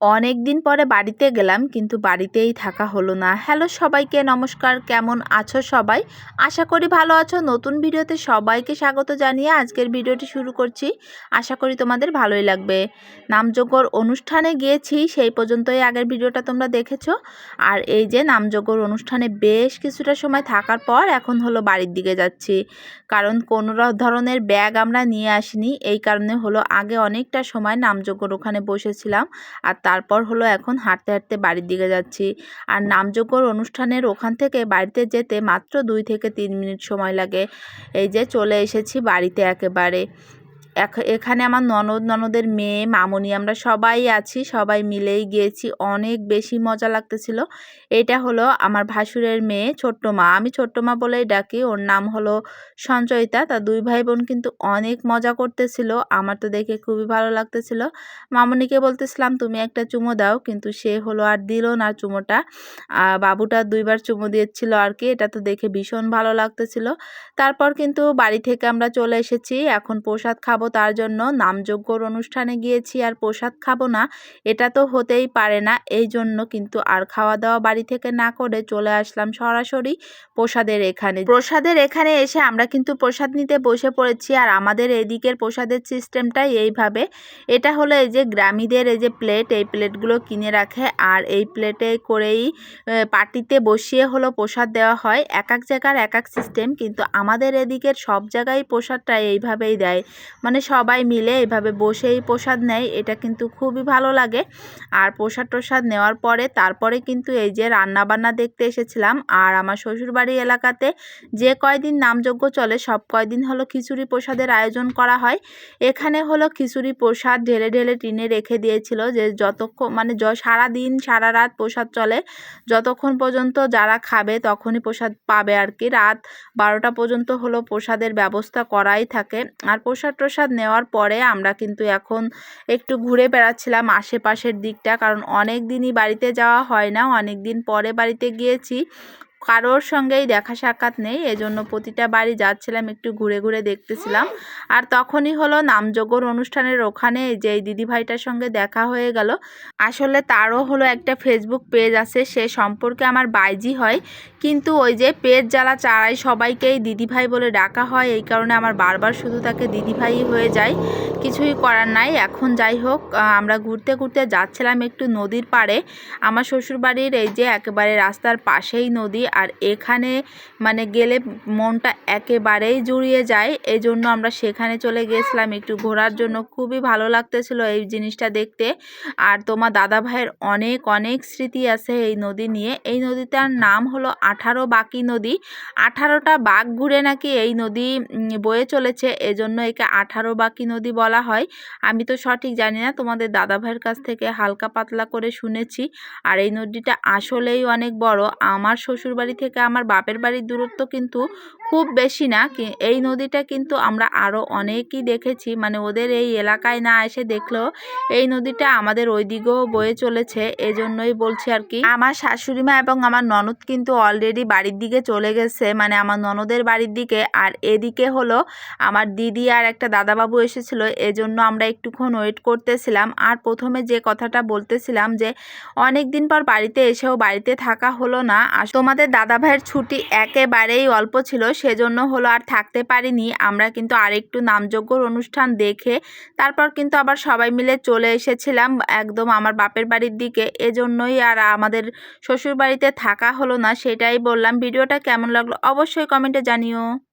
অনেক দিন পরে বাড়িতে গেলাম, কিন্তু বাড়িতেই থাকা হলো না। হ্যালো সবাইকে, নমস্কার। কেমন আছো সবাই? আশা করি ভালো আছো। নতুন ভিডিওতে সবাইকে স্বাগত জানিয়ে আজকের ভিডিওটি শুরু করছি। আশা করি তোমাদের ভালোই লাগবে। নামযজ্ঞর অনুষ্ঠানে গিয়েছি, সেই পর্যন্তই আগের ভিডিওটা তোমরা দেখেছ। আর এই যে নামযজ্ঞর অনুষ্ঠানে বেশ কিছুটা সময় থাকার পর এখন হলো বাড়ির দিকে যাচ্ছি। কারণ কোনো ধরনের ব্যাগ আমরা নিয়ে আসিনি, এই কারণে হলো আগে অনেকটা সময় নামযজ্ঞর ওখানে বসেছিলাম। আর তারপর হলো এখন হাঁটতে হাঁটতে বাড়ির দিকে যাচ্ছি। আর নামযজ্ঞর অনুষ্ঠানের ওখান থেকে বাড়িতে যেতে মাত্র দুই থেকে তিন মিনিট সময় লাগে। এই যে চলে এসেছি বাড়িতে একেবারে। এখানে আমার ননদ, ননদের মেয়ে, মামনি, আমরা সবাই আছি, সবাই মিলেই গিয়েছি। অনেক বেশি মজা লাগতেছিল। এটা হলো আমার ভাসুরের মেয়ে, ছোট্ট মা। আমি ছোট্ট মা বলেই ডাকি, ওর নাম হলো সঞ্চয়িতা। তা দুই ভাই বোন কিন্তু অনেক মজা করতেছিল। আমার তো দেখে খুবই ভালো লাগতেছিল। মামনিকে বলতেছিলাম, তুমি একটা চুমো দাও। কিন্তু সে হলো আর দিল না চুমোটা। বাবুটা দুইবার চুমো দিয়েছিল আর কি। এটা তো দেখে ভীষণ ভালো লাগতেছিল। তারপর কিন্তু বাড়ি থেকে আমরা চলে এসেছি। এখন প্রসাদ খাব তার জন্য নামযজ্ঞর অনুষ্ঠানে গিয়েছি আর প্রসাদ খাব না, এটা তো হতেই পারে না। এই জন্য কিন্তু আর খাওয়া দাওয়া বাড়ি থেকে না করে চলে আসলাম সরাসরি প্রসাদের এখানে। প্রসাদের এখানে এসে আমরা কিন্তু প্রসাদ নিতে বসে পড়েছি আর আমাদের এদিকের প্রসাদের সিস্টেমটাই এইভাবে। এটা হলো এই যে গ্রামীদের এই যে প্লেট, এই প্লেটগুলো কিনে রাখে আর এই প্লেটে করেই পার্টিতে বসিয়ে হলো প্রসাদ দেওয়া হয়। এক এক জায়গার এক এক সিস্টেম কিন্তু আমাদের এদিকের সব জায়গায় প্রসাদটা এইভাবেই দেয়। মানে সবাই মিলে এভাবে বসেই প্রসাদ নেয়, এটা কিন্তু খুবই ভালো লাগে। আর প্রসাদ প্রসাদ নেওয়ার পরে, তারপরে কিন্তু এই যে রান্নাবান্না দেখতে এসেছিলাম, আর আমার শ্বশুরবাড়ি এলাকাতে যে কয়দিন নামযজ্ঞ চলে, সব কয়দিন হলো খিচুড়ি প্রসাদের আয়োজন করা হয়। এখানে হলো খিচুড়ি প্রসাদ ঢেলে ঢেলে টিনে রেখে দিয়েছিল যে যতক্ষণ মানে সারা দিন সারা রাত প্রসাদ চলে, যতক্ষণ পর্যন্ত যারা খাবে তখনই প্রসাদ পাবে আর কি। রাত বারোটা পর্যন্ত হলো প্রসাদের ব্যবস্থা করাই থাকে। আর প্রসাদ প্রসাদ নেওয়ার পরে আমরা কিন্তু এখন একটু ঘুরে বেড়াচ্ছিলাম আশেপাশের দিকটা। কারণ অনেক দিনই বাড়িতে যাওয়া হয় না, অনেক দিন পরে বাড়িতে গিয়েছি। কারোর সঙ্গেই দেখা সাক্ষাৎ নেই, এজন্য প্রতিটা বাড়ি যাচ্ছিলাম, একটু ঘুরে ঘুরে দেখতেছিলাম। আর তখনই হলো নামযজ্ঞর অনুষ্ঠানের ওখানে যে দিদিভাইটার সঙ্গে দেখা হয়ে গেল, আসলে তারও হলো একটা ফেসবুক পেজ আছে, সে সম্পর্কে আমার বাইজি হয়। কিন্তু ওই যে পেজ জ্বালা চারাই সবাইকেই দিদিভাই বলে ডাকা হয়, এই কারণে আমার বারবার শুধু তাকে দিদিভাই হয়ে যায়, কিছুই করার নাই। এখন যাই হোক আমরা ঘুরতে ঘুরতে যাচ্ছিলাম একটু নদীর পাড়ে। আমার শ্বশুরবাড়ির এই যে একেবারে রাস্তার পাশেই নদী আর এখানে মানে গেলে মনটা একেবারেই জুড়িয়ে যায়। এই জন্য আমরা সেখানে চলে গেছিলাম একটু ঘোরার জন্য। খুবই ভালো লাগতেছিল এই জিনিসটা দেখতে। আর তোমার দাদা ভাইয়ের অনেক অনেক স্মৃতি আছে এই নদী নিয়ে। এই নদীটার নাম হলো আঠারো বাকি নদী। আঠারোটা বাঘ ঘুরে নাকি এই নদী বয়ে চলেছে। এজন্য একে আঠারো বাকি নদী বলা হয়। আমি তো সঠিক জানি না, তোমাদের দাদা ভাইয়ের কাছ থেকে হালকা পাতলা করে শুনেছি। আর এই নদীটা আসলেই অনেক বড়। আমার শ্বশুর বাড়ি থেকে আমার বাপের বাড়ির দূরত্ব কিন্তু খুব বেশি না এই নদীটা কিন্তু আমরা আরও অনেকই দেখেছি। মানে ওদের এই এলাকায় না এসে দেখলেও এই নদীটা আমাদের ওই দিকেও বয়ে চলেছে, এজন্যই বলছি আর কি। আমার শাশুড়িমা এবং আমার ননদ কিন্তু অলরেডি বাড়ির দিকে চলে গেছে মানে আমার ননদের বাড়ির দিকে। আর এদিকে হলো আমার দিদি আর একটা দাদাবাবু এসেছিল, এজন্য আমরা একটুক্ষণ ওয়েট করতেছিলাম। আর প্রথমে যে কথাটা বলতেছিলাম যে অনেক দিন পর বাড়িতে এসেও বাড়িতে থাকা হলো না। আর তোমাদের দাদা ভাইয়ের ছুটি একেবারেই অল্প ছিল সেজন্য হলো আর থাকতে পারিনি। আমরা কিন্তু আরেকটু নামযোগ্যর অনুষ্ঠান দেখে তারপর কিন্তু আবার সবাই মিলে চলে এসেছিলাম একদম আমার বাপের বাড়ির দিকে। এজন্যই আর আমাদের শ্বশুর বাড়িতে থাকা হলো না, সেটাই বললাম। ভিডিওটা কেমন লাগল অবশ্যই কমেন্টে জানিও।